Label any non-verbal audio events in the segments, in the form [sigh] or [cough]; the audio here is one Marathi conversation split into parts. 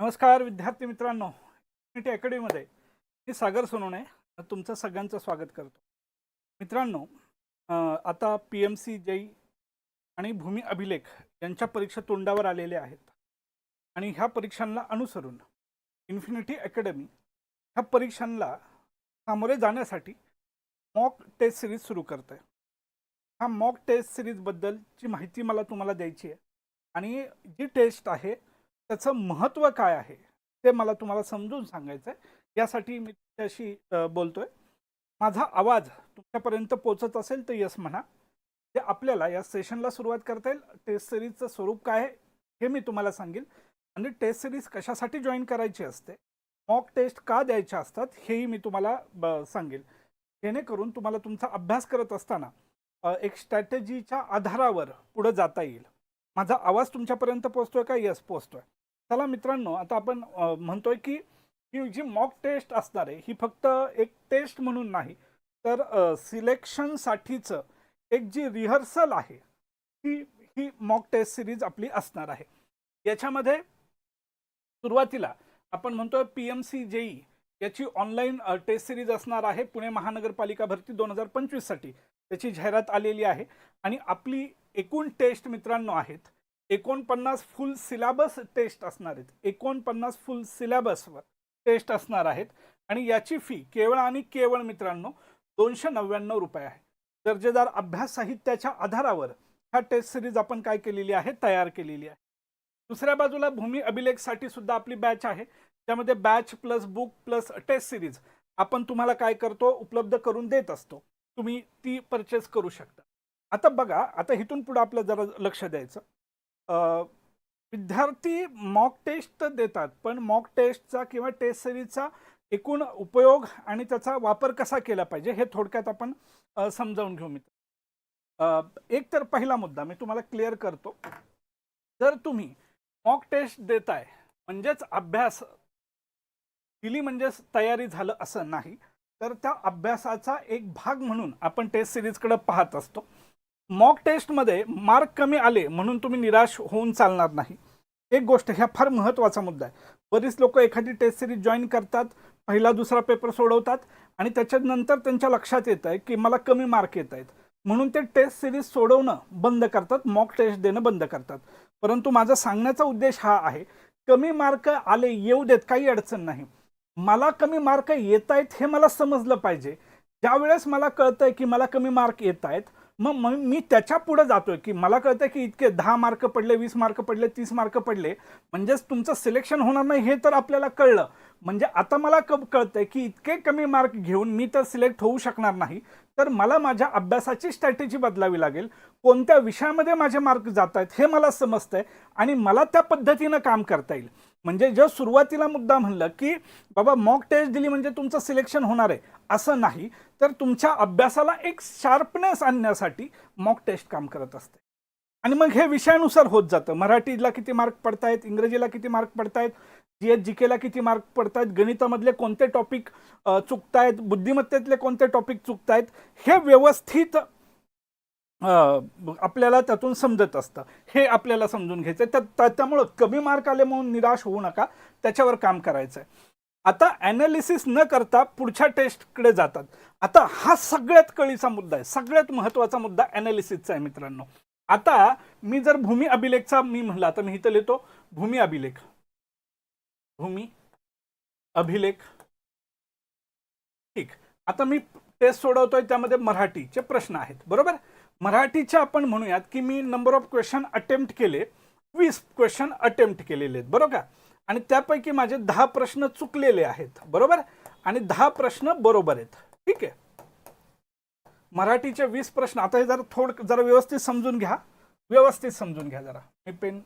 नमस्कार विद्यार्थी मित्रांनो युनिटी अकॅडमीमध्ये मी सागर सोनवणे तुमचं सगळ्यांचं स्वागत करतो. मित्रांनो आता पी एम सी जई आणि भूमी अभिलेख यांच्या परीक्षा तोंडावर आलेल्या आहेत. आणि ह्या परीक्षांना अनुसरून इन्फिनिटी अकॅडमी ह्या परीक्षांना सामोरे जाण्यासाठी मॉक टेस्ट सिरीज सुरू करते ह्या मॉक टेस्ट सिरीजबद्दलची माहिती मला तुम्हाला द्यायची आहे. आणि जी टेस्ट आहे त्याचं महत्त्व काय आहे? ते मला तुम्हाला समजून सांगायचं आहे यासाठी मी तुमच्याशी बोलतोय. माझा आवाज तुमच्यापर्यंत पोचत असेल तर यस म्हणा. ते आपल्याला या सेशनला सुरुवात करता येईल टेस्ट सिरीजचं स्वरूप काय आहे हे मी तुम्हाला सांगेन आणि टेस्ट सिरीज कशासाठी जॉईन करायची असते मॉक टेस्ट का द्यायच्या असतात हेही मी तुम्हाला ब- सांगेल. जेणेकरून तुम्हाला तुमचा अभ्यास करत असताना एक स्ट्रॅटेजीच्या आधारावर पुढं जाता येईल. माझा आवाज तुमच्यापर्यंत पोचतोय का? यस पोचतोय चला मित्रांनो आता आपण म्हणतोय की ही जी मॉक टेस्ट असणार आहे ही फक्त एक टेस्ट म्हणून नाही तर सिलेक्शनसाठीचं एक जी रिहर्सल आहे ही ही मॉक टेस्ट सिरीज आपली असणार आहे. याच्यामध्ये सुरुवातीला आपण म्हणतोय P M C J E याची ऑनलाईन टेस्ट सिरीज असणार आहे पुणे महानगरपालिका भरती दोन हजार पंचवीससाठी. त्याची जाहिरात आलेली आहे आणि आपली एकूण टेस्ट मित्रांनो आहेत एकोणपन्नास फुल सिलेबस टेस्ट असणार आहेत. एकोणपन्नास फुल सिलेबसवर टेस्ट असणार आहेत. आणि याची फी केवळ आणि केवळ मित्रांनो दोनशे नव्याण्णव रुपये आहे. दर्जेदार अभ्यास साहित्याच्या आधारावर ह्या टेस्ट सिरीज आपण काय केलेली आहे? तयार केलेली आहे. दुसऱ्या बाजूला भूमी अभिलेखसाठी सुद्धा आपली बॅच आहे. त्यामध्ये batch plus book plus test series आपण तुम्हाला काय करतो? उपलब्ध करून देत असतो. तुम्ही ती परचेस करू शकता. आता बघा आता इथून पुढे आपलं जरा लक्ष द्यायचं. विद्यार्थी मॉक टेस्ट तर देतात पण मॉक टेस्टचा किंवा टेस्ट सिरीजचा एकूण उपयोग आणि त्याचा वापर कसा केला पाहिजे हे थोडक्यात आपण समजावून घेऊ मित्र. एक तर पहिला मुद्दा मी तुम्हाला क्लिअर करतो. जर तुम्ही मॉक टेस्ट देताय म्हणजेच अभ्यास दिली म्हणजेच तयारी झालं असं नाही तर त्या अभ्यासाचा एक भाग म्हणून आपण टेस्ट सिरीजकडे पाहत असतो. मॉक टेस्टमध्ये मार्क कमी आले म्हणून तुम्ही निराश होऊन चालणार नाही. एक गोष्ट ह्या फार महत्त्वाचा मुद्दा आहे. बरीच लोक एखादी टेस्ट सिरीज जॉईन करतात पहिला दुसरा पेपर सोडवतात आणि त्याच्यानंतर त्यांच्या लक्षात येत आहे की मला कमी मार्क येत आहेत. म्हणून ते टेस्ट सिरीज सोडवणं बंद करतात मॉक टेस्ट देणं बंद करतात. परंतु माझा सांगण्याचा उद्देश हा आहे कमी मार्क आले येऊ देत काही अडचण नाही. मला कमी मार्क येत आहेत हे मला समजलं पाहिजे. ज्यावेळेस मला कळतंय की मला कमी मार्क येत आहेत मग मग मी त्याच्या पुढे जातोय की मला कळतं की इतके दहा मार्क पडले वीस मार्क पडले तीस मार्क पडले. म्हणजेच तुमचं सिलेक्शन होणार नाही हे तर आपल्याला कळलं. म्हणजे आता मला क कळतंय की इतके कमी मार्क घेऊन मी तर सिलेक्ट होऊ शकणार नाही. तर मला माझ्या अभ्यासाची स्ट्रॅटेजी बदलावी लागेल. कोणत्या विषयामध्ये माझे मार्क जात आहेत हे मला समजतंय आणि मला त्या पद्धतीनं काम करता येईल. म्हणजे जर सुरुवातीला मुद्दा म्हणलं की बाबा मॉक टेस्ट दिली म्हणजे तुमचं सिलेक्शन होणार आहे असं नाही तर तुमच्या अभ्यासाला एक शार्पनेस आणण्यासाठी मॉक टेस्ट काम करत असते. आणि मग हे विषयानुसार होत जातं. मराठीला किती मार्क पडतायत इंग्रजीला किती मार्क पडतायत जी एच जी केला किती मार्क पडतायत गणितामधले कोणते टॉपिक चुकतायत बुद्धिमत्तेतले कोणते टॉपिक चुकतायत हे व्यवस्थित आपल्याला त्यातून समजत असतं. हे आपल्याला समजून घ्यायचं आहे. तर त्यामुळं कमी मार्क आले म्हणून निराश होऊ नका. त्याच्यावर काम करायचं आहे आता ॲनालिसिस न करता पुढच्या टेस्टकडे जातात. आता हा सगळ्यात कळीचा मुद्दा आहे. सगळ्यात महत्त्वाचा मुद्दा ॲनालिसिसचा आहे मित्रांनो. आता मी जर भूमी अभिलेखचा मी म्हणला आता मी इथं लिहितो. भूमी अभिलेख. भूमी अभिलेख. ठीक. आता मी टेस्ट सोडवतोय त्यामध्ये मराठीचे प्रश्न आहेत. बरोबर? मराठीच्या आपण म्हणूयात की मी नंबर ऑफ क्वेश्चन अटेम्प्ट केले वीस क्वेश्चन अटेम्प्ट केलेले आहेत बरोबर? का आणि त्यापैकी माझे दहा प्रश्न चुकलेले आहेत बरोबर? आणि दहा प्रश्न बरोबर आहेत ठीक आहे? मराठीचे वीस प्रश्न आता हे जरा थोड जरा व्यवस्थित समजून घ्या. व्यवस्थित समजून घ्या जरा. मी पेन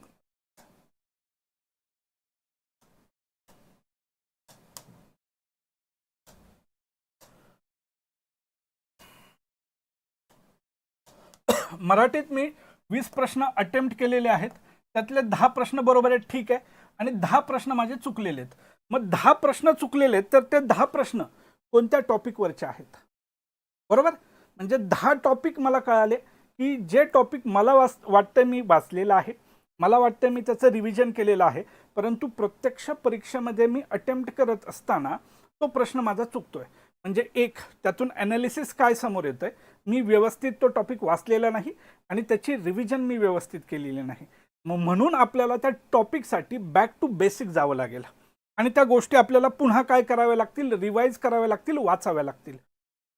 मराठीत मी वीस प्रश्न अटेम्प्ट केलेले आहेत. त्यातले दहा प्रश्न बरोबर आहेत ठीक आहे. आणि दहा प्रश्न माझे चुकलेले आहेत. मग दहा प्रश्न चुकलेले आहेत तर ते दहा प्रश्न कोणत्या टॉपिकवरचे आहेत? बरोबर? म्हणजे दहा टॉपिक मला कळाले की जे टॉपिक मला वाच वाटतं मी वाचलेलं आहे मला वाटतं मी त्याचं रिव्हिजन केलेलं आहे परंतु प्रत्यक्ष परीक्षेमध्ये मी अटेम्प्ट करत असताना तो प्रश्न माझा चुकतो आहे म्हणजे एक त्यातून ॲनालिसिस काय समोर येतंय? मी व्यवस्थित तो टॉपिक वाचलेला नाही आणि त्याची रिव्हिजन मी व्यवस्थित केलेली नाही. मग म्हणून आपल्याला त्या टॉपिकसाठी बॅक टू बेसिक जावं लागेल. आणि त्या गोष्टी आपल्याला पुन्हा काय कराव्या लागतील? रिवाईज कराव्या लागतील वाचाव्या लागतील.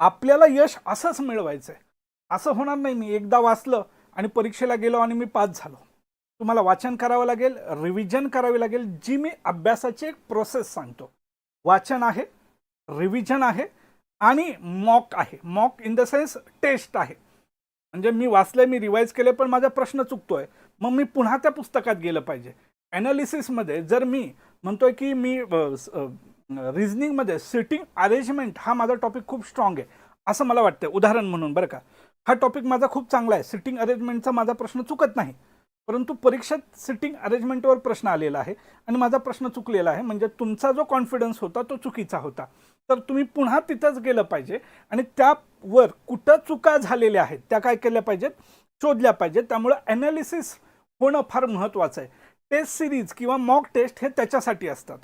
आपल्याला यश असंच मिळवायचं आहे असं होणार नाही. मी एकदा वाचलं आणि परीक्षेला गेलो आणि मी पास झालो. तुम्हाला वाचन करावं लागेल रिव्हिजन करावी लागेल जी मी अभ्यासाची एक प्रोसेस सांगतो. वाचन आहे रिव्हिजन आहे आणि मॉक आहे. Mock in the sense test आहे. म्हणजे मी वाचले मी रिवाईज केले पण माझा प्रश्न चुकतोय. मग मी पुन्हा त्या पुस्तकात गेलं पाहिजे. ॲनालिसिसमध्ये जर मी म्हणतोय की मी रिझनिंगमध्ये सिटिंग अरेंजमेंट हा माझा टॉपिक खूप स्ट्रॉंग आहे असं मला वाटतं उदाहरण म्हणून बरं का. हा टॉपिक माझा खूप चांगला आहे. सिटिंग अरेंजमेंटचा माझा प्रश्न चुकत नाही. परंतु परीक्षेत सिटिंग अरेंजमेंटवर प्रश्न आलेला आहे आणि माझा प्रश्न चुकलेला आहे. म्हणजे तुमचा जो कॉन्फिडन्स होता तो चुकीचा होता. तर तुम्ही पुन्हा तिथंच गेलं पाहिजे. आणि त्यावर कुठं चुका झालेल्या आहेत त्या काय केल्या पाहिजेत? शोधल्या पाहिजेत. त्यामुळं ॲनालिसिस होणं फार महत्त्वाचं आहे. टेस्ट सिरीज किंवा मॉक टेस्ट हे त्याच्यासाठी असतात.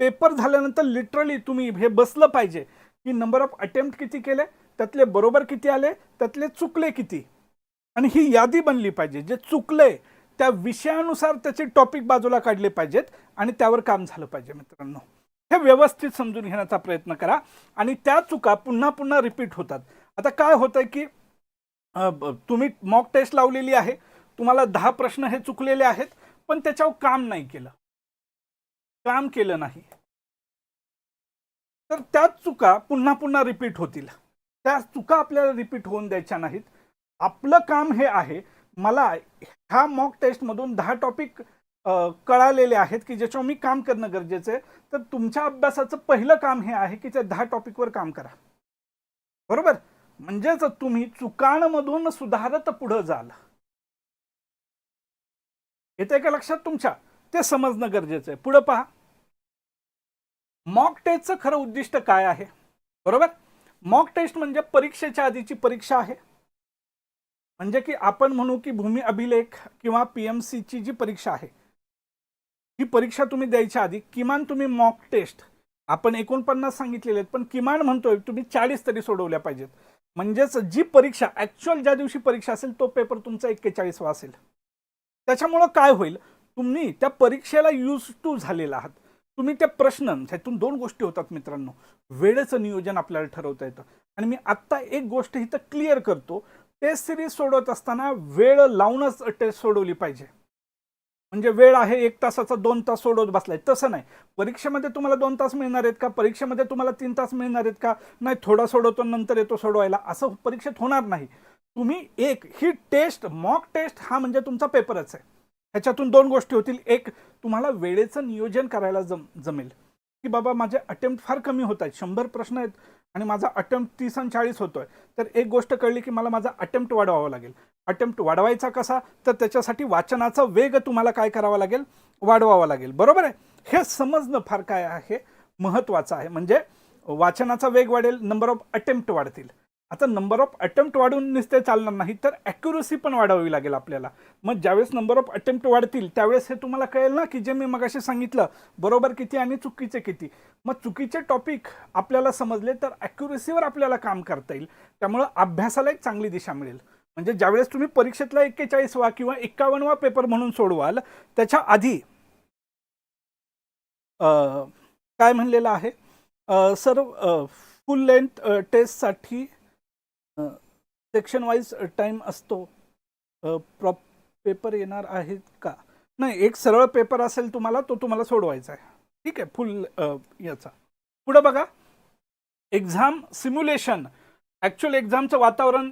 पेपर झाल्यानंतर लिटरली तुम्ही हे बसलं पाहिजे की नंबर ऑफ अटेम्प्ट किती केले त्यातले बरोबर किती आले त्यातले चुकले किती? आणि ही यादी बनली पाहिजे. जे चुकले त्या विषयानुसार त्याचे टॉपिक बाजूला काढले पाहिजेत आणि त्यावर काम झालं पाहिजे मित्रांनो. हे व्यवस्थित समजून घेण्याचा प्रयत्न करा. आणि त्या चुका पुन्हा पुन्हा रिपीट होतात. आता काय होतंय की तुम्ही मॉक टेस्ट लावलेली आहे. तुम्हाला दहा प्रश्न हे चुकलेले आहेत पण त्याच्यावर काम नाही केलं. काम केलं नाही. तर त्याच चुका पुन्हा पुन्हा रिपीट होतील. त्या चुका आपल्याला रिपीट होऊन द्यायच्या नाहीत. आपलं काम हे आहे मला ह्या मॉक टेस्टमधून दहा टॉपिक कळालेले आहेत की ज्याच्यावर मी काम करणं गरजेचं आहे तर तुमच्या अभ्यासाचं पहिलं काम हे आहे की त्या दहा टॉपिकवर काम करा. बरोबर? म्हणजेच तुम्ही चुकांमधून सुधारत पुढं जाल. येते का लक्षात तुमच्या? ते समजणं गरजेचं आहे. पुढं पहा. मॉक टेस्टचं खरं उद्दिष्ट काय आहे? बरोबर? मॉक टेस्ट म्हणजे परीक्षेच्या आधीची परीक्षा आहे. म्हणजे की आपण म्हणू की भूमी अभिलेख किंवा पी एम सीची जी परीक्षा आहे ही परीक्षा तुम्ही द्यायच्या आधी किमान तुम्ही मॉक टेस्ट आपण एकोणपन्नास सांगितलेले आहेत पण किमान म्हणतोय तुम्ही चाळीस तरी सोडवल्या पाहिजेत. म्हणजेच जी परीक्षा ॲक्च्युअल ज्या दिवशी परीक्षा असेल तो पेपर तुमचा एक्केचाळीसवा असेल. त्याच्यामुळं काय होईल? तुम्ही त्या परीक्षेला यूज टू झालेला आहात. तुम्ही त्या प्रश्न ह्यातून दोन गोष्टी होतात मित्रांनो. वेळेचं नियोजन आपल्याला ठरवता येतं. आणि मी आत्ता एक गोष्ट इथं क्लिअर करतो. टेस्ट सिरीज सोडवत असताना वेळ लावूनच टेस्ट सोडवली पाहिजे. म्हणजे वेळ आहे एक तासाचा दोन तास सोडवत बसलाय. तसं नाही. परीक्षेमध्ये तुम्हाला दोन तास मिळणार आहेत का? परीक्षेमध्ये तुम्हाला तीन तास मिळणार आहेत का? नाही थोडा सोडवतो नंतर येतो सोडवायला. असं परीक्षेत होणार नाही. तुम्ही एक ही टेस्ट मॉक टेस्ट हा म्हणजे तुमचा पेपरच आहे. ह्याच्यातून दोन गोष्टी होतील. एक तुम्हाला वेळेचं नियोजन करायला जम जमेल. की बाबा माझे अटेम्प्ट फार कमी होत आहेत. शंभर प्रश्न आहेत आणि माझा अटेम्प्ट तीस आणि चाळीस होतोय. तर एक गोष्ट कळली की मला माझा अटेम्प्ट वाढवावा लागेल. अटेम्प्ट वाढवायचा कसा तर त्याच्यासाठी वाचनाचा वेग तुम्हाला काय करावा लागेल? वाढवावा लागेल. बरोबर आहे? हे समजणं फार काय आहे? महत्त्वाचं आहे. म्हणजे वाचनाचा वेग वाढेल नंबर ऑफ अटेम्प्ट वाढतील. आता नंबर ऑफ अटेम्प्ट वाढून नुसते चालणार नाही तर ॲक्युरसी पण वाढवावी लागेल आपल्याला. मग ज्यावेळेस नंबर ऑफ अटेम्प्ट वाढतील त्यावेळेस हे तुम्हाला कळेल ना की जे मी मगाशी सांगितलं बरोबर किती आणि चुकीचे किती. मग चुकीचे टॉपिक आपल्याला समजले तर ॲक्युरसीवर आपल्याला काम करता येईल. त्यामुळं अभ्यासाला एक चांगली दिशा मिळेल. म्हणजे ज्यावेळेस तुम्ही परीक्षेतला एक्केचाळीसवा किंवा एक्कावन्नवा पेपर म्हणून सोडवाल त्याच्या आधी काय म्हणलेलं आहे? सर फुल लेंथ टेस्टसाठी सेक्शन वाईज टाईम असतो. प्रॉप पेपर येणार आहेत का? नाही एक सरळ पेपर असेल तुम्हाला तो तुम्हाला सोडवायचा आहे. ठीक आहे फुल याचा. पुढं बघा. एक्झाम सिम्युलेशन ॲक्च्युअल एक्झामचं वातावरण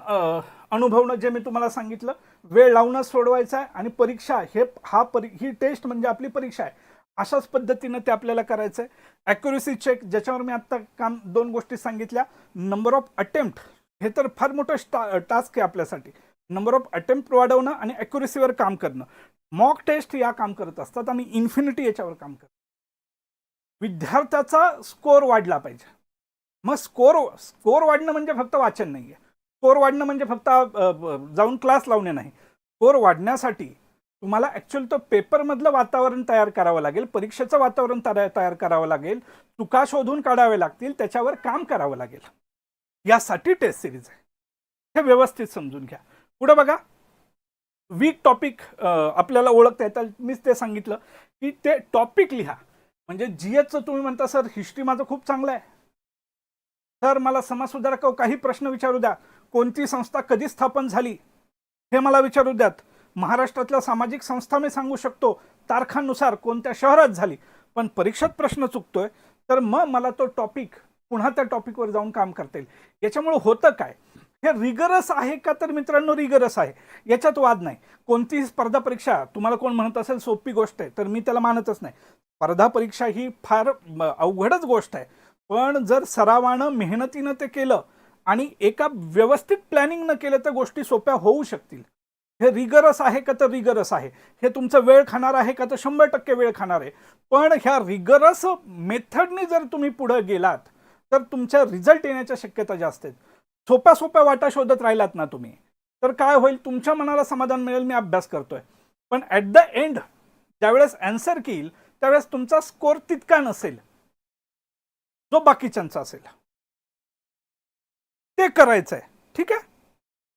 अनुभवणं जे मी तुम्हाला सांगितलं वेळ लावूनच सोडवायचा आहे आणि परीक्षा हे हा परी ही टेस्ट म्हणजे आपली परीक्षा आहे. अशाच पद्धतीनं ते आपल्याला करायचं आहे ॲक्युरेसी चेक ज्याच्यावर मी आत्ता काम दोन गोष्टी सांगितल्या. नंबर ऑफ अटेम्प्ट हे तर फार मोठं स्टा टास्क आहे आपल्यासाठी. नंबर ऑफ अटेम्प्ट वाढवणं आणि ॲक्युरेसीवर काम करणं. मॉक टेस्ट या काम करत असतात. आणि इन्फिनिटी याच्यावर काम करतात विद्यार्थ्याचा स्कोअर वाढला पाहिजे. मग स्कोर स्कोअर वाढणं म्हणजे फक्त वाचन नाही आहे स्कोर वाढणं म्हणजे फक्त जाऊन क्लास लावणे नाही. स्कोर वाढण्यासाठी तुम्हाला ॲक्च्युअल तो पेपरमधलं वातावरण तयार करावं लागेल परीक्षेचं वातावरण तयार तयार करावं लागेल चुका शोधून काढावे लागतील त्याच्यावर काम करावं लागेल. यासाठी टेस्ट सिरीज आहे. हे व्यवस्थित समजून घ्या. पुढं बघा. वीक टॉपिक आपल्याला ओळखता येतात मीच ते सांगितलं की ते टॉपिक लिहा. म्हणजे जी एचचं तुम्ही म्हणता सर हिस्ट्री माझं खूप चांगलं आहे. सर मला समाजसुधारक काही प्रश्न विचारू द्या. कोणती संस्था कधी स्थापन झाली? हे मला विचारू द्यात. महाराष्ट्रातल्या सामाजिक संस्था मी सांगू शकतो तारखांनुसार कोणत्या शहरात झाली. पण परीक्षेत प्रश्न चुकतोय तर मग मला तो टॉपिक पुन्हा त्या टॉपिकवर जाऊन काम करता येईल. याच्यामुळे होतं काय? हे रिगरस आहे का तर मित्रांनो रिगरस आहे. याच्यात वाद नाही. कोणतीही स्पर्धा परीक्षा तुम्हाला कोण म्हणत असेल सोपी गोष्ट आहे तर मी त्याला मानतच नाही. स्पर्धा परीक्षा ही फार अवघडच गोष्ट आहे. पण जर सरावानं मेहनतीनं ते केलं आणि एका व्यवस्थित प्लॅनिंगनं केलं तर गोष्टी सोप्या होऊ शकतील. हे रिगरस आहे का तर रिगरस आहे. हे तुमचं वेळ खाणार आहे का तर शंभर टक्के वेळ खाणार आहे. पण ह्या रिगरस मेथडनी जर तुम्ही पुढं गेलात तर तुमच्या रिझल्ट येण्याच्या शक्यता जास्त आहेत. सोप्या सोप्या वाटा शोधत राहिलात ना तुम्ही तर काय होईल? तुमच्या मनाला समाधान मिळेल मी अभ्यास करतोय. पण ॲट द एंड ज्यावेळेस अँसर येईल त्यावेळेस तुमचा स्कोर तितका नसेल. जो बाकीच्यांचा असेल. ते करायचं आहे. ठीक आहे?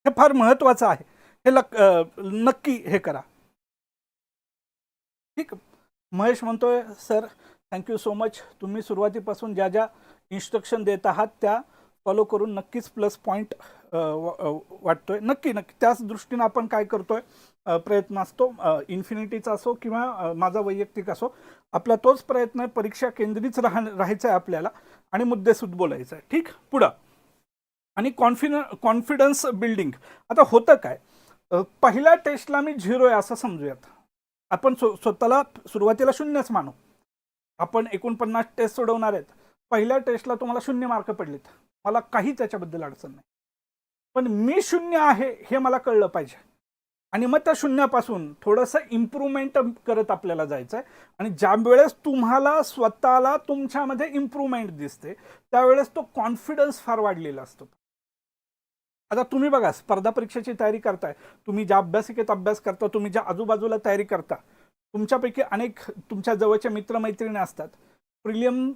हे फार महत्त्वाचं आहे. हे लक नक्की हे करा. ठीक? महेश म्हणतोय सर थँक्यू सो मच तुम्ही सुरुवातीपासून ज्या ज्या इन्स्ट्रक्शन देत आहात त्या फॉलो करून नक्कीच प्लस पॉईंट वाटतोय. नक्की नक्की. त्याच दृष्टीनं आपण काय करतोय? प्रयत्न असतो. इन्फिनिटीचा असो किंवा माझा वैयक्तिक असो आपला तोच प्रयत्न आहे परीक्षा केंद्रित राह राहायचा आहे आपल्याला आणि मुद्देसूद बोलायचा आहे. ठीक? पुढं. आणि कॉन्फिड कॉन्फिडन्स बिल्डिंग आता होतं काय? पहिल्या टेस्टला मी झिरो आहे असं समजूयात. आपण स्व स्वतःला सुरुवातीला शून्यच मानू. आपण एकोणपन्नास टेस्ट सोडवणार आहेत. पहिल्या टेस्टला तुम्हाला शून्य मार्क पडलेत. मला काही त्याच्याबद्दल अडचण नाही. पण मी शून्य आहे हे मला कळलं पाहिजे. आणि मग त्या शून्यापासून थोडंसं इम्प्रूव्हमेंट करत आपल्याला जायचं आहे आणि ज्या वेळेस तुम्हाला स्वतःला तुमच्यामध्ये इम्प्रूव्हमेंट दिसते त्यावेळेस तो कॉन्फिडन्स फार वाढलेला असतो. आता तुम्ही बघा स्पर्धा परीक्षेची तयारी करताय. तुम्ही ज्या अभ्यासिकेत अभ्यास करता तुम्ही ज्या आजूबाजूला तयारी करता तुमच्यापैकी अनेक तुमच्या जवळच्या मित्रमैत्रिणी असतात. प्रिलियम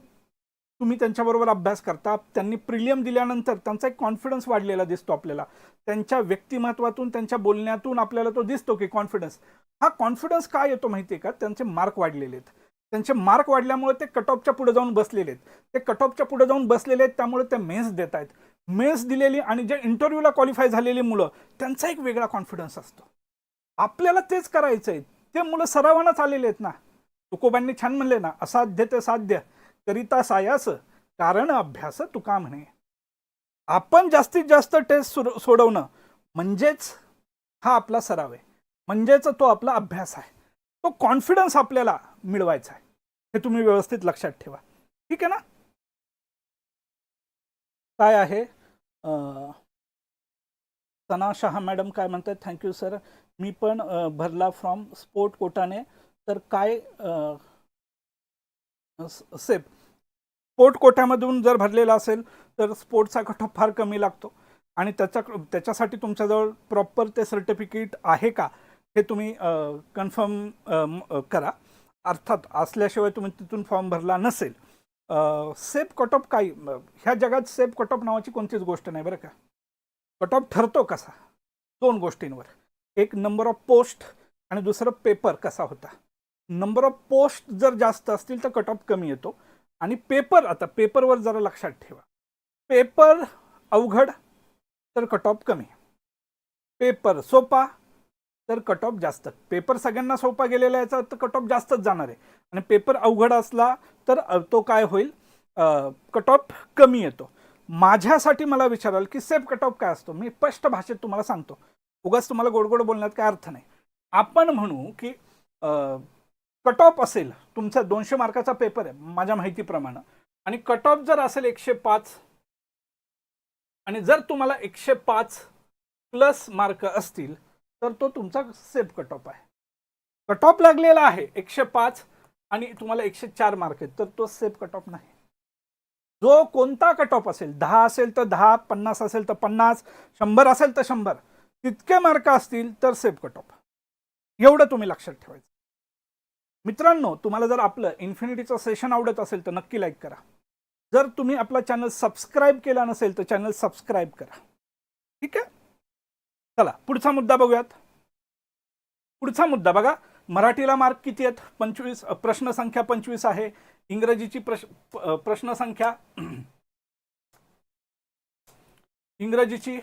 तुम्ही त्यांच्याबरोबर अभ्यास करता त्यांनी प्रिलियम दिल्यानंतर त्यांचा एक कॉन्फिडन्स वाढलेला दिसतो आपल्याला. त्यांच्या व्यक्तिमत्वातून त्यांच्या बोलण्यातून आपल्याला तो दिसतो की कॉन्फिडन्स हा कॉन्फिडन्स काय येतो माहिती आहे का? त्यांचे मार्क वाढलेले आहेत. त्यांचे मार्क वाढल्यामुळे ते कट ऑफच्या पुढे जाऊन बसलेले आहेत. ते कट ऑफच्या पुढे जाऊन बसलेले आहेत त्यामुळे ते मेन्स देत आहेत मेन्स दिलेली आणि जे इंटरव्ह्यूला क्वालिफाय झालेली मुलं त्यांचा एक वेगळा कॉन्फिडन्स असतो. आपल्याला तेच करायचं आहे ते मुलं सरावानंच आलेले आहेत ना. तुकोबांनी छान म्हणले ना असाध्य ते साध्य करिता सायास कारण अभ्यास तुका म्हणे. आपण जास्तीत जास्त टेस्ट सुर- सोडवणं म्हणजेच हा आपला सराव आहे. म्हणजेच तो आपला अभ्यास आहे. तो कॉन्फिडन्स आपल्याला मिळवायचा आहे. हे तुम्ही व्यवस्थित लक्षात ठेवा. ठीक आहे ना? काय आहे? सना शहा मॅडम काय म्हणतात थँक्यू सर मी पण भरला फ्रॉम स्पोर्ट कोटाने तर काय सेफ सेप स्पोर्ट कोट्यामधून जर भरलेला असेल तर स्पोर्टचा कट फार कमी लागतो. आणि त्याच्या त्याच्यासाठी तुमच्याजवळ प्रॉपर ते सर्टिफिकेट आहे का? हे तुम्ही कन्फर्म करा. अर्थात असल्याशिवाय तुम्ही तिथून फॉर्म भरला नसेल. सेफ कट काही ह्या जगात सेफ कटॉप नावाची कोणतीच गोष्ट नाही बरं का. कटॉप ठरतो कसा दोन गोष्टींवर. एक नंबर ऑफ पोस्ट आणि दुसरं पेपर कसा होता. नंबर ऑफ पोस्ट जर जास्त असतील तर कट कमी येतो. आणि पेपर आता पेपरवर जरा लक्षात ठेवा. पेपर अवघड तर कट कमी. पेपर सोपा तर कट ऑफ जास्त. पेपर सगळ्यांना सोपा गेलेला याचा तर कट ऑफ जास्तच जाणार आहे. आणि पेपर अवघड असला तर तो काय होईल? कट ऑफ कमी येतो. माझ्यासाठी मला विचाराल की सेफ कट ऑफ काय असतो? मी स्पष्ट भाषेत तुम्हाला सांगतो. उगाच तुम्हाला गोड गोड बोलण्यात काय अर्थ नाही. आपण म्हणू की कट ऑफ असेल तुमचा दोनशे मार्काचा पेपर आहे माझ्या माहितीप्रमाणे. आणि कट ऑफ जर असेल एकशे पाच आणि जर तुम्हाला एकशे पाच प्लस मार्क असतील तर तो तुमचा सेफ कट ऑफ आहे. कट ऑफ लागलेला आहे एकशे पाच आणि तुम्हाला एकशे चार मार्क आहेत तर तो सेफ कट ऑफ नाही. जो कोणता कट ऑफ असेल दहा असेल तर दहा पन्नास असेल तर पन्नास शंभर असेल तर शंभर तितके मार्क असतील तर सेफ कट ऑफ एवढं तुम्ही लक्षात ठेवायचं. मित्रांनो तुम्हाला जर आपलं इन्फिनिटीचं सेशन आवडत असेल तर नक्की लाईक करा. जर तुम्ही आपला चॅनल सबस्क्राईब केला नसेल तर चॅनल सबस्क्राईब करा. ठीक आहे? चला पुढचा मुद्दा बघूयात. पुढचा मुद्दा बघा मराठीला मार्क किती आहेत? पंचवीस प्रश्नसंख्या प्रश्न संख्या पंचवीस आहे. इंग्रजीची प्रश प्रश्न संख्या [clears throat] इंग्रजीची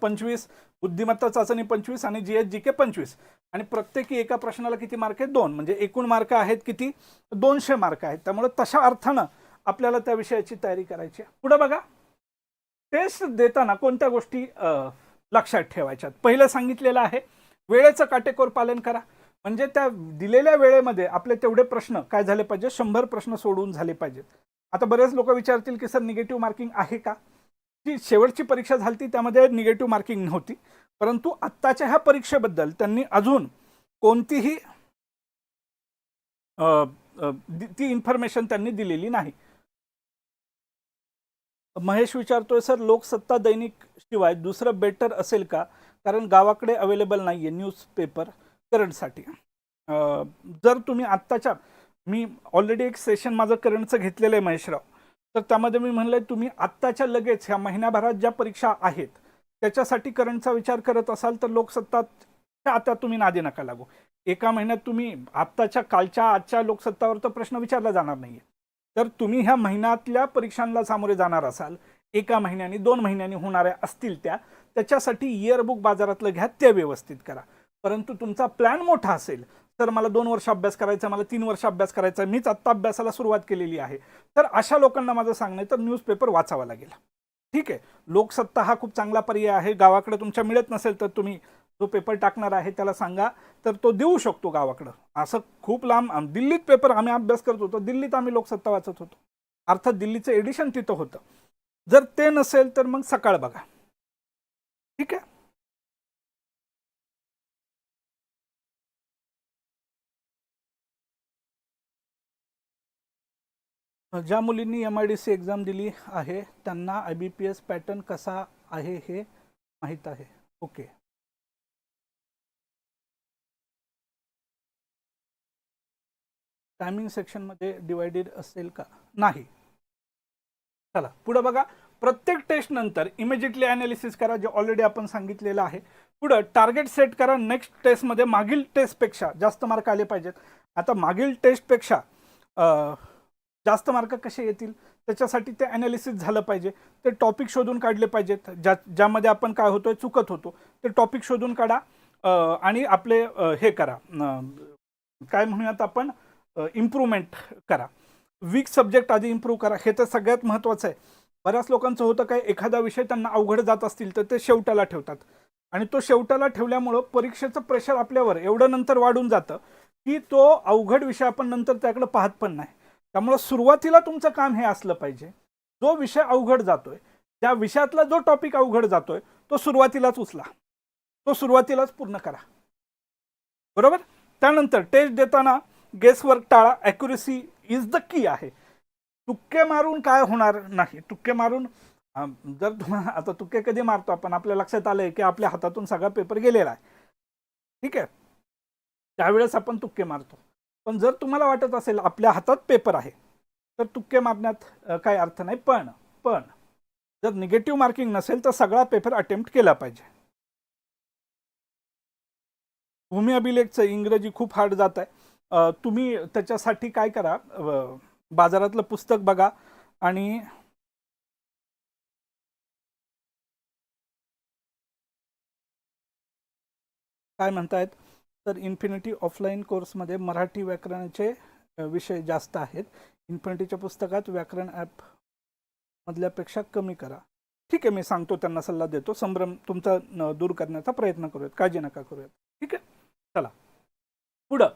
पंचवीस बुद्धिमत्ता चाचणी पंचवीस आणि जी एच जी के पंचवीस. आणि प्रत्येकी एका प्रश्नाला किती मार्क आहेत? दोन. म्हणजे एकूण मार्क आहेत किती? दोनशे मार्क आहेत. त्यामुळे तशा अर्थानं आपल्याला त्या विषयाची तयारी करायची आहे. बघा. टेस्ट देताना कोणत्या गोष्टी लक्षात ठेवायच्यात. पहिलं सांगितलेलं आहे वेळेचं काटेकोर पालन करा. म्हणजे त्या दिलेल्या वेळेमध्ये आपले तेवढे प्रश्न काय झाले पाहिजे शंभर प्रश्न सोडून झाले पाहिजेत. आता बरेच लोक विचारतील की सर निगेटिव्ह मार्किंग आहे का? जी शेवटची परीक्षा झाली ती त्यामध्ये निगेटिव्ह मार्किंग नव्हती. परंतु आत्ताच्या ह्या परीक्षेबद्दल त्यांनी अजून कोणतीही ती इन्फॉर्मेशन त्यांनी दिलेली नाही. महेश विचारतोय सर लोकसत्ता दैनिक शिवाय दुसरं बेटर असेल का? कारण गावाकडे अवेलेबल नाही आहे न्यूजपेपर करंटसाठी. जर तुम्ही आत्ताच्या मी ऑलरेडी एक सेशन माझं करंटचं घेतलेलं आहे महेशराव. तर त्यामध्ये मी म्हणलं तुम्ही आत्ताच्या लगेच ह्या महिन्याभरात ज्या परीक्षा आहेत त्याच्यासाठी करंटचा विचार करत असाल तर लोकसत्ताच्या आता तुम्ही नादी नका लागू. एका महिन्यात तुम्ही आत्ताच्या कालच्या आजच्या लोकसत्तावर तर प्रश्न विचारला जाणार नाही आहे तर तुम्ही ह्या महिन्यातल्या परीक्षांना सामोरे जाणार असाल. एका महिन्यानी दोन महिन्यांनी होणाऱ्या असतील त्या. त्याच्यासाठी इयरबुक बाजारातलं घ्या ते व्यवस्थित करा. परंतु तुमचा प्लॅन मोठा असेल. तर मला दोन वर्ष अभ्यास करायचा मला तीन वर्ष अभ्यास करायचा मीच आत्ता अभ्यासाला सुरुवात केलेली आहे. तर अशा लोकांना माझं सांगणं तर न्यूजपेपर वाचावा लागेल. ठीक आहे. लोकसत्ता हा खूप चांगला पर्याय आहे. गावाकडे तुमच्या मिळत नसेल तर तुम्ही जो पेपर टाकणार आहे त्याला सांगा तर तो देऊ शकतो गावाकडं. असं खूप लांब दिल्लीत पेपर आम्ही अभ्यास करत होतो. दिल्लीत आम्ही लोकसत्ता वाचत होतो. अर्थात दिल्लीचं एडिशन तिथं होतं. जर ते नसेल तर मग सकाळ बघा. ठीक आहे? ज्या मुलींनी M I D C exam दिली आहे त्यांना I B P S pattern कसा आहे हे माहीत आहे. ओके टायमिंग सेक्शनमध्ये डिवायडेड असेल का? नाही. चला पुढं बघा. प्रत्येक टेस्ट नंतर इमिजिएटली अनालिसिस करा जे ऑलरेडी आपण सांगितलेलं आहे. पुढं टार्गेट सेट करा नेक्स्ट टेस्टमध्ये मागील टेस्टपेक्षा जास्त मार्क आले पाहिजेत. आता मागील टेस्टपेक्षा जास्त मार्क कसे येतील? त्याच्यासाठी ते अनालिसिस झालं पाहिजे. ते टॉपिक शोधून काढले पाहिजेत. ज्या ज्यामध्ये आपण काय होतोय चुकत होतो. ते टॉपिक शोधून काढा. आणि आपले हे करा. काय म्हणूयात आपण? इम्प्रूव्हमेंट करा. वीक सब्जेक्ट आधी इम्प्रूव्ह करा. हे तर सगळ्यात महत्त्वाचं आहे. बऱ्याच लोकांचं होतं काय एखादा विषय त्यांना अवघड जात असतील तर ते शेवटाला ठेवतात. आणि तो शेवटाला ठेवल्यामुळं परीक्षेचं प्रेशर आपल्यावर एवढं नंतर वाढून जातं की तो अवघड विषय आपण नंतर त्याकडे पाहत पण नाही. त्यामुळं सुरुवातीला तुमचं काम हे असलं पाहिजे. जो विषय अवघड जातोय त्या विषयातला जो टॉपिक अवघड जातोय तो सुरुवातीलाच उचला. तो सुरुवातीलाच पूर्ण करा. बरोबर? त्यानंतर टेस्ट देताना गेसवर्क टाळा. ॲक्युरेसी इज द की आहे. तुक्के मारून काय होणार नाही? तुक्के मारून जर तुम्हाला आता तुक्के कधी मारतो? आपण आपल्या लक्षात आलंय की आपल्या हातातून सगळा पेपर गेलेला आहे. ठीक आहे? त्यावेळेस आपण तुक्के मारतो. पण जर तुम्हाला वाटत असेल आपल्या हातात पेपर आहे तर तुक्के मारण्यात काही अर्थ नाही. पण पण जर निगेटिव्ह मार्किंग नसेल तर सगळा पेपर अटेम्प्ट केला पाहिजे. भूमी अभिलेखचं इंग्रजी खूप हार्ड जात आहे. तुम्ही त्याच्यासाठी काय करा? बाजारातलं पुस्तक बघा आणि काय म्हणतायत? तर इन्फिनिटी ऑफलाईन कोर्समध्ये मराठी व्याकरणाचे विषय जास्त आहेत. इन्फिनिटीच्या पुस्तकात व्याकरण ॲप मधल्यापेक्षा कमी करा. ठीक आहे मी सांगतो त्यांना सल्ला देतो. संभ्रम तुमचा दूर करण्याचा प्रयत्न करूयात. काळजी नका करूयात. ठीक आहे? चला. पुढं.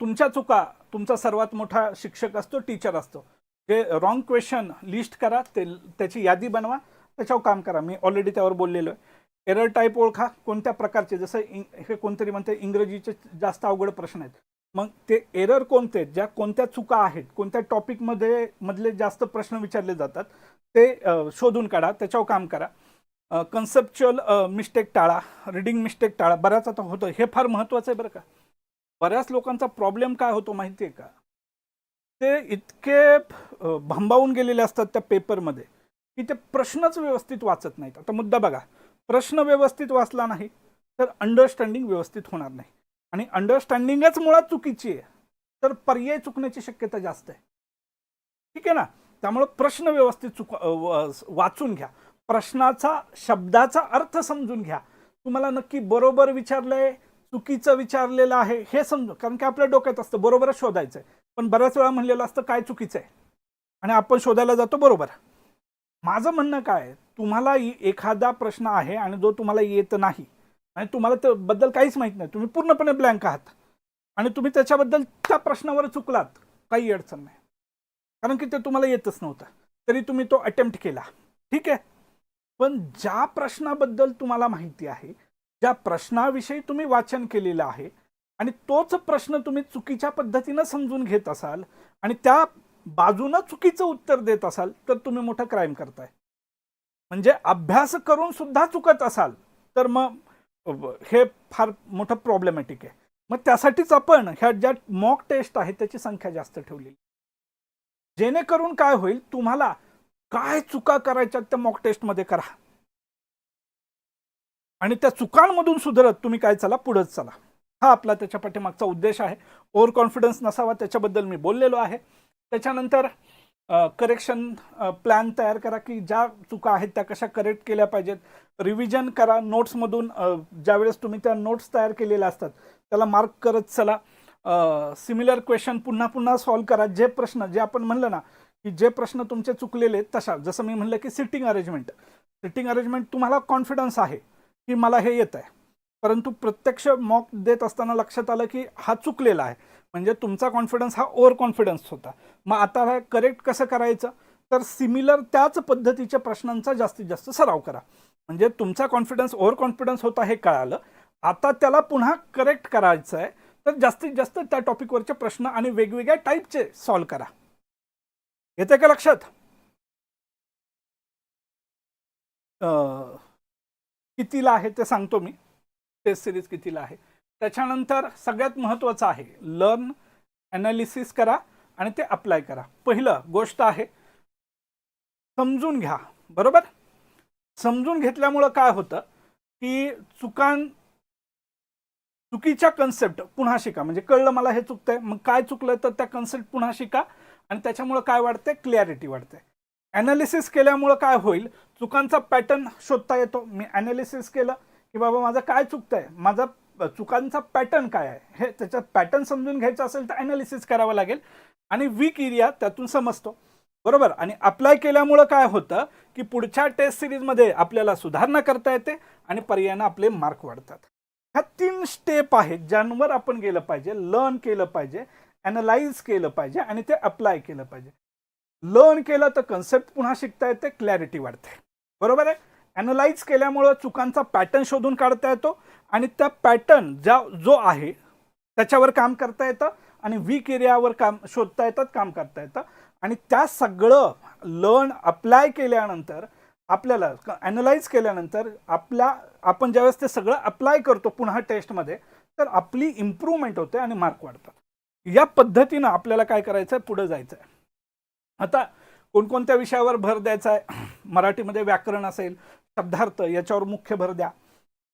तुमच्या चुका तुमचा सर्वात मोठा शिक्षक असतो टीचर असतो. जे रॉंग क्वेश्चन लिस्ट करा ते त्याची यादी बनवा त्याच्यावर काम करा. मी ऑलरेडी त्यावर बोललेलो आहे. एरर टाईप ओळखा कोणत्या प्रकारचे जसं इंग हे कोणतरी म्हणते इंग्रजीचे जास्त अवघड प्रश्न आहेत. मग ते एरर कोणते आहेत ज्या कोणत्या चुका आहेत कोणत्या टॉपिकमध्ये मधले जास्त प्रश्न विचारले जातात ते शोधून काढा त्याच्यावर काम करा. कन्सेप्च्युअल मिस्टेक टाळा रिडिंग मिस्टेक टाळा बऱ्याच आता होतं हे फार महत्त्वाचं आहे बरं का. बऱ्याच लोकांचा प्रॉब्लेम काय होतो माहिती आहे का? ते इतके भांबावून गेलेले असतात त्या पेपरमध्ये की ते प्रश्नच व्यवस्थित वाचत नाहीत. आता मुद्दा बघा प्रश्न व्यवस्थित वाचला नाही तर अंडरस्टँडिंग व्यवस्थित होणार नाही. आणि अंडरस्टँडिंगच मुळात चुकीची आहे तर पर्याय चुकण्याची शक्यता जास्त आहे. ठीक आहे ना? त्यामुळं प्रश्न व्यवस्थित चुक वाचून घ्या. प्रश्नाचा शब्दाचा अर्थ समजून घ्या. तुम्हाला नक्की बरोबर विचारलंय चुकीचं विचारलेलं आहे हे समजू कारण की आपल्या डोक्यात असतं बरोबरच शोधायचं आहे पण बऱ्याच वेळा म्हणलेलं असतं काय चुकीचं आहे आणि आपण शोधायला जातो बरोबर. माझं म्हणणं काय तुम्हाला एखादा प्रश्न आहे आणि जो तुम्हाला येत नाही आणि तुम्हाला त्याबद्दल काहीच माहीत नाही तुम्ही पूर्णपणे ब्लँक आहात. आणि तुम्ही त्याच्याबद्दल त्या प्रश्नावर चुकलात काही अडचण नाही. कारण की ते तुम्हाला येतच नव्हतं. तरी तुम्ही तो अटेम्प्ट केला. ठीक आहे? पण ज्या प्रश्नाबद्दल तुम्हाला माहिती आहे ज्या प्रश्नाविषयी तुम्ही वाचन केलेलं आहे आणि तोच प्रश्न तुम्ही चुकीच्या पद्धतीनं समजून घेत असाल आणि त्या बाजूनं चुकीचं उत्तर देत असाल तर तुम्ही मोठं क्राईम करताय. म्हणजे अभ्यास करून सुद्धा चुकत असाल तर मग हे फार मोठं प्रॉब्लेमॅटिक आहे. मग त्यासाठीच आपण ह्या ज्या मॉक टेस्ट आहे त्याची संख्या जास्त ठेवली जेणेकरून काय होईल तुम्हाला काय चुका करायच्या त्या मॉक टेस्टमध्ये करा. आणि त्या चुकांमधून सुधारत तुम्ही काय चला पुढंच चला. हा आपला त्याच्या पाठीमागचा उद्देश आहे. ओव्हर कॉन्फिडन्स नसावा त्याच्याबद्दल मी बोललेलो आहे. त्याच्यानंतर करेक्शन प्लॅन तयार करा की ज्या चुका आहेत त्या कशा करेक्ट केल्या पाहिजेत. रिव्हिजन करा. नोट्समधून ज्यावेळेस तुम्ही त्या नोट्स तयार केलेल्या असतात त्याला मार्क करत चला. सिमिलर क्वेश्चन पुन्हा पुन्हा सॉल्व करा. जे प्रश्न जे आपण म्हणलं ना की जे प्रश्न तुमचे चुकलेले आहेत तशा. जसं मी म्हणलं की सिटिंग अरेंजमेंट सिटिंग अरेंजमेंट तुम्हाला कॉन्फिडन्स आहे की मला हे येत आहे परंतु प्रत्यक्ष मॉक देत असताना लक्षात आलं की हा चुकलेला आहे. म्हणजे तुमचा कॉन्फिडन्स हा ओव्हर कॉन्फिडन्स होता. मग आता हे करेक्ट कसं करायचं? तर सिमिलर त्याच पद्धतीच्या प्रश्नांचा जास्तीत जास्त सराव करा. म्हणजे तुमचा कॉन्फिडन्स ओव्हर कॉन्फिडन्स होता हे कळालं. आता त्याला पुन्हा करेक्ट करायचं आहे तर जास्तीत जास्त त्या टॉपिकवरचे प्रश्न आणि वेगवेगळ्या टाईपचे सॉल्व करा. येते का लक्षात? कितीला आहे ते सांगतो मी. टेस्ट सिरीज कितीला आहे. त्याच्यानंतर सगळ्यात महत्त्वाचं आहे लर्न ॲनालिसिस करा आणि ते अप्लाय करा. पहिलं गोष्ट आहे समजून घ्या. बरोबर? समजून घेतल्यामुळं काय होतं की चुकां चुकीच्या कन्सेप्ट पुन्हा शिका. म्हणजे कळलं मला हे चुकतंय. मग काय चुकलं तर त्या कन्सेप्ट पुन्हा शिका. आणि त्याच्यामुळं काय वाढते क्लॅरिटी वाढते ॲनालिसिस केल्यामुळं काय होईल? चुकांचा पॅटर्न शोधता येतो. मी ॲनालिसिस केलं की बाबा माझं काय चुकतं आहे माझा चुकांचा पॅटर्न काय आहे? हे त्याच्यात पॅटर्न समजून घ्यायचं असेल तर ॲनालिसिस करावं लागेल. आणि वीक एरिया त्यातून समजतो. बरोबर? आणि अप्लाय केल्यामुळं काय होतं की पुढच्या टेस्ट सिरीजमध्ये आपल्याला सुधारणा करता येते आणि पर्यायानं आपले मार्क वाढतात. ह्या तीन स्टेप आहेत ज्यांवर आपण गेलं पाहिजे लर्न केलं पाहिजे. ॲनलाइज केलं पाहिजे आणि ते अप्लाय केलं पाहिजे. लर्न केलं तर कन्सेप्ट पुन्हा शिकता येते क्लॅरिटी वाढते. बरोबर आहे? ॲनलाइज केल्यामुळं चुकांचा पॅटर्न शोधून काढता येतो आणि त्या पॅटर्न ज्या जो आहे त्याच्यावर काम करता येतं आणि वीक एरियावर काम शोधता येतात काम करता येतं. आणि त्या सगळं लर्न अप्लाय केल्यानंतर आपल्याला ॲनलाइज केल्यानंतर आपल्या आपण ज्यावेळेस ते सगळं अप्लाय करतो पुन्हा टेस्टमध्ये तर आपली इम्प्रूव्हमेंट होते आणि मार्क वाढतात. या पद्धतीनं आपल्याला काय करायचं आहे पुढं जायचं आहे आता कोणकोणत्या विषयावर भर द्यायचा आहे [clears throat] मराठीमध्ये व्याकरण असेल शब्दार्थ याच्यावर मुख्य भर द्या.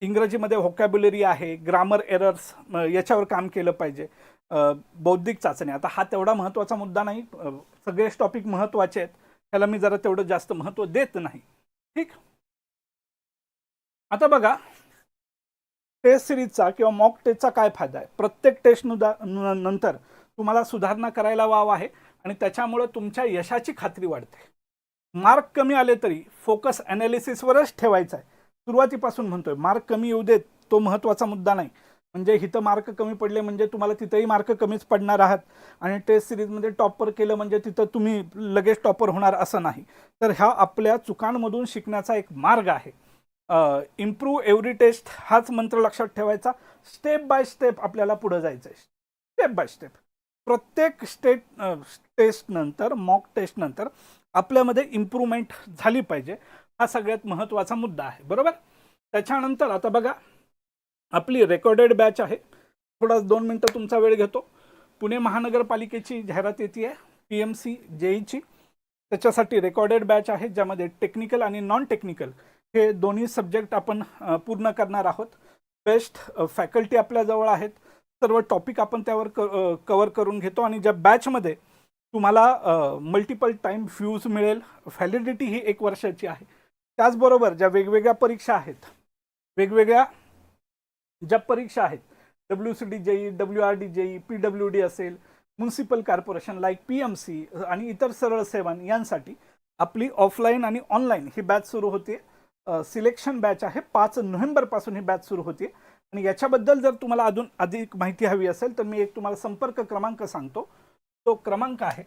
इंग्रजीमध्ये व्होकॅब्युलरी आहे ग्रामर एरर्स याच्यावर काम केलं पाहिजे. बौद्धिक चाचणी आता हा तेवढा महत्त्वाचा मुद्दा नाही. सगळेच टॉपिक महत्त्वाचे आहेत. त्याला मी जरा तेवढं जास्त महत्त्व देत नाही. ठीक? आता बघा टेस्ट सिरीजचा किंवा मॉक टेस्टचा काय फायदा आहे? प्रत्येक टेस्ट नंतर तुम्हाला सुधारणा करायला वाव आहे आणि त्याच्यामुळं तुमच्या यशाची खात्री वाढते. मार्क कमी आले तरी फोकस ॲनालिसिसवरच ठेवायचा आहे. सुरुवातीपासून म्हणतोय मार्क कमी येऊ देत तो महत्त्वाचा मुद्दा नाही. म्हणजे इथं मार्क कमी पडले म्हणजे तुम्हाला तिथंही मार्क कमीच पडणार आहात. आणि टेस्ट सिरीजमध्ये टॉपर केलं म्हणजे तिथं तुम्ही लगेच टॉपर होणार असं नाही. तर ह्या आपल्या चुकांमधून शिकण्याचा एक मार्ग आहे. इम्प्रूव्ह एव्हरी टेस्ट हाच मंत्र लक्षात ठेवायचा. स्टेप बाय स्टेप आपल्याला पुढं जायचं आहे स्टेप बाय स्टेप प्रत्येक स्टेट टेस्टनंतर मॉक टेस्टनंतर आपल्यामध्ये इम्प्रूव्हमेंट झाली पाहिजे. हा सगळ्यात महत्त्वाचा मुद्दा आहे. बरोबर? त्याच्यानंतर आता बघा आपली रेकॉर्डेड बॅच आहे. थोडा दोन मिनटं तुमचा वेळ घेतो. पुणे महानगरपालिकेची जाहिरात येते आहे पी एम सी जेईची त्याच्यासाठी रेकॉर्डेड बॅच आहे ज्यामध्ये टेक्निकल आणि नॉन टेक्निकल हे दोन्ही सब्जेक्ट आपण पूर्ण करणार आहोत. बेस्ट फॅकल्टी आपल्याजवळ आहेत. सर्व टॉपिक आपण त्यावर क कवर करून घेतो आणि ज्या बॅचमध्ये तुम्हाला मल्टिपल टाईम फ्यूज मिळेल व्हॅलिडिटी ही एक वर्षाची आहे. त्याचबरोबर ज्या वेगवेगळ्या परीक्षा आहेत वेगवेगळ्या ज्या परीक्षा आहेत W C D JE W R D JE P W D असेल municipal corporation like P M C आणि इतर सरळ सेवन यांसाठी आपली ऑफलाईन आणि ऑनलाईन ही बॅच सुरू होते. सिलेक्शन बॅच आहे. पाच नोव्हेंबरपासून ही बॅच सुरू होते. आणि याच्याबद्दल जर तुम्हाला अजून अधिक माहिती हवी असेल तर मी एक तुम्हाला संपर्क क्रमांक सांगतो. तो क्रमांक आहे.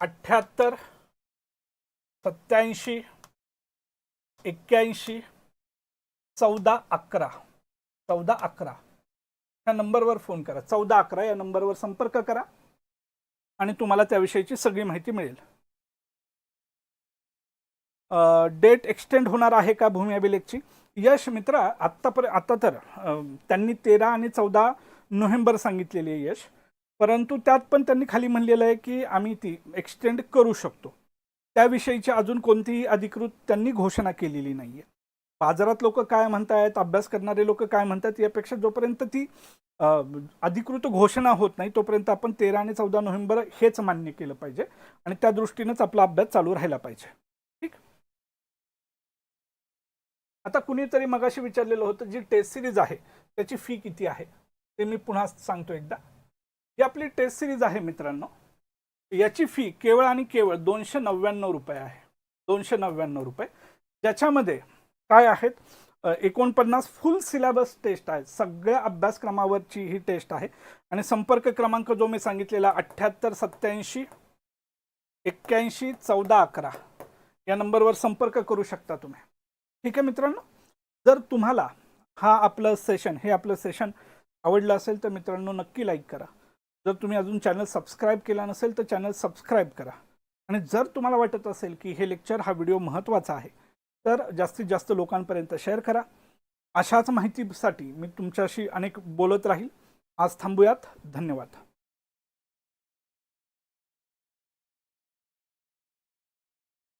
अठ्ठ्याहत्तर सत्याऐंशी एक्क्याऐंशी चौदा अकरा. चौदा अकरा. ह्या नंबरवर फोन करा. चौदा अकरा या नंबरवर संपर्क करा. आणि तुम्हाला त्याविषयीची सगळी माहिती मिळेल. डेट एक्सटेंड होणार आहे का भूमी अभिलेखची? यश मित्रा आत्तापर्यंत आता तर त्यांनी तेरा आणि चौदा नोव्हेंबर सांगितलेली आहे यश. परंतु त्यात पण त्यांनी खाली म्हणलेलं आहे की आम्ही ती एक्सटेंड करू शकतो. त्याविषयीची अजून कोणतीही अधिकृत त्यांनी घोषणा केलेली नाही आहे बाजारात लोक काय म्हणतायत अभ्यास करणारे लोक काय म्हणतात यापेक्षा जोपर्यंत ती अधिकृत घोषणा होत नाही तोपर्यंत आपण तेरा आणि चौदा नोव्हेंबर हेच मान्य केलं पाहिजे आणि त्या दृष्टीनंच आपला अभ्यास चालू राहिला पाहिजे. ठीक? आता कुणीतरी मगाशी विचारलेलं होतं जी टेस्ट सिरीज आहे त्याची फी किती आहे? ते मी पुन्हा सांगतो एकदा. ही आपली टेस्ट सिरीज आहे मित्रांनो. याची फी केवळ आणि केवळ दोनशे नव्याण्णव रुपये आहे. दोनशे नव्याण्णव रुपये. ज्याच्यामध्ये काय आहेत? एकोणपन्नास फुल सिलेबस टेस्ट आहे सगळ्या अभ्यासक्रमावरची ही टेस्ट आहे. आणि संपर्क क्रमांक जो मी सांगितलेला अठ्ठ्याहत्तर सत्याऐंशी एक्क्याऐंशी चौदा अकरा या नंबरवर संपर्क करू शकता तुम्ही. ठीक आहे मित्रांनो? जर तुम्हाला हा आपलं सेशन हे आपलं सेशन आवडलं असेल तर मित्रांनो नक्की लाईक करा. जर तुम्ही अजून चॅनल सबस्क्राईब केला नसेल तर चॅनल सबस्क्राईब करा. आणि जर तुम्हाला वाटत असेल की हे लेक्चर हा व्हिडिओ महत्त्वाचा आहे तर जास्तीत जास्त लोकांपर्यंत शेअर करा. अशाच माहितीसाठी मी तुमच्याशी अनेक बोलत राहील. आज थांबूयात. धन्यवाद.